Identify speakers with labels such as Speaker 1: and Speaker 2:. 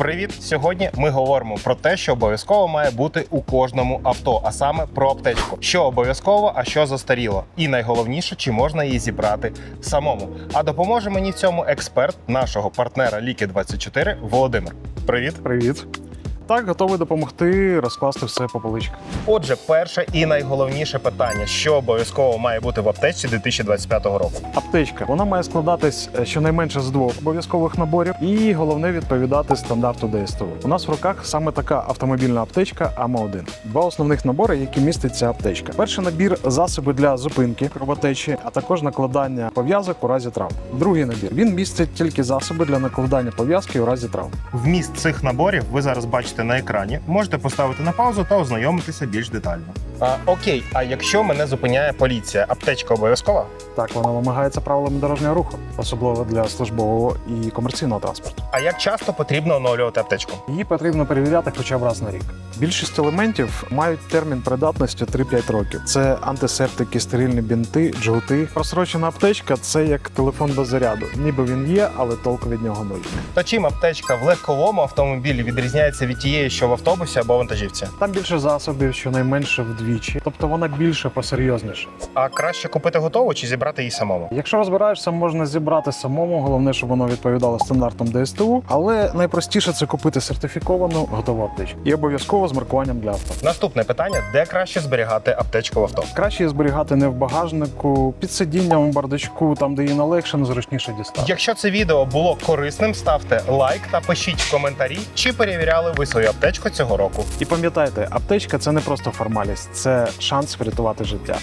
Speaker 1: Привіт! Сьогодні ми говоримо про те, що обов'язково має бути у кожному авто, а саме про аптечку. Що обов'язково, а що застаріло. І найголовніше, чи можна її зібрати самому. А допоможе мені в цьому експерт нашого партнера Ліки 24 Володимир. Привіт!
Speaker 2: Привіт. Так, готовий допомогти розкласти все по поличках.
Speaker 1: Отже, перше і найголовніше питання: що обов'язково має бути в аптечці 2025 року.
Speaker 2: Аптечка вона має складатись е, щонайменше з двох обов'язкових наборів, і головне відповідати стандарту ДСТУ. У нас в руках саме така автомобільна аптечка АМА-1. Два основних набори, які містить ця аптечка. Перший набір засоби для зупинки кровотечі, а також накладання пов'язок у разі травм. Другий набір він містить тільки засоби для накладання пов'язки у разі травм.
Speaker 1: Вміст цих наборів ви зараз бачите на екрані. Можете поставити на паузу та ознайомитися більш детально. А, окей, а якщо мене зупиняє поліція, аптечка обов'язкова?
Speaker 2: Так вона вимагається правилами дорожнього руху, особливо для службового і комерційного транспорту.
Speaker 1: А як часто потрібно оновлювати аптечку?
Speaker 2: Її потрібно перевіряти хоча б раз на рік. Більшість елементів мають термін придатності 3-5 років. Це антисептики, стерильні бінти, джгути. Просрочена аптечка це як телефон без заряду. Ніби він є, але толку від нього нуль.
Speaker 1: То чим аптечка в легковому автомобілі відрізняється від тієї, що в автобусі або вантажівці?
Speaker 2: Там більше засобів, щонайменше вдвічі, тобто вона більше посерйозніше.
Speaker 1: А краще купити готову чи зібрати її самому?
Speaker 2: Якщо розбираєшся, можна зібрати самому. Головне, щоб воно відповідало стандартам ДСТУ, але найпростіше це купити сертифіковану готову аптечку і обов'язково з маркуванням для авто.
Speaker 1: Наступне питання: де краще зберігати аптечку в авто?
Speaker 2: Краще її зберігати не в багажнику, під сидінням у бардачку, там де її налегшено, зручніше дістати.
Speaker 1: Якщо це відео було корисним, ставте лайк та пишіть в коментарі, чи перевіряли ви свою аптечку цього року.
Speaker 2: І пам'ятайте, аптечка це не просто формальність, це шанс врятувати життя.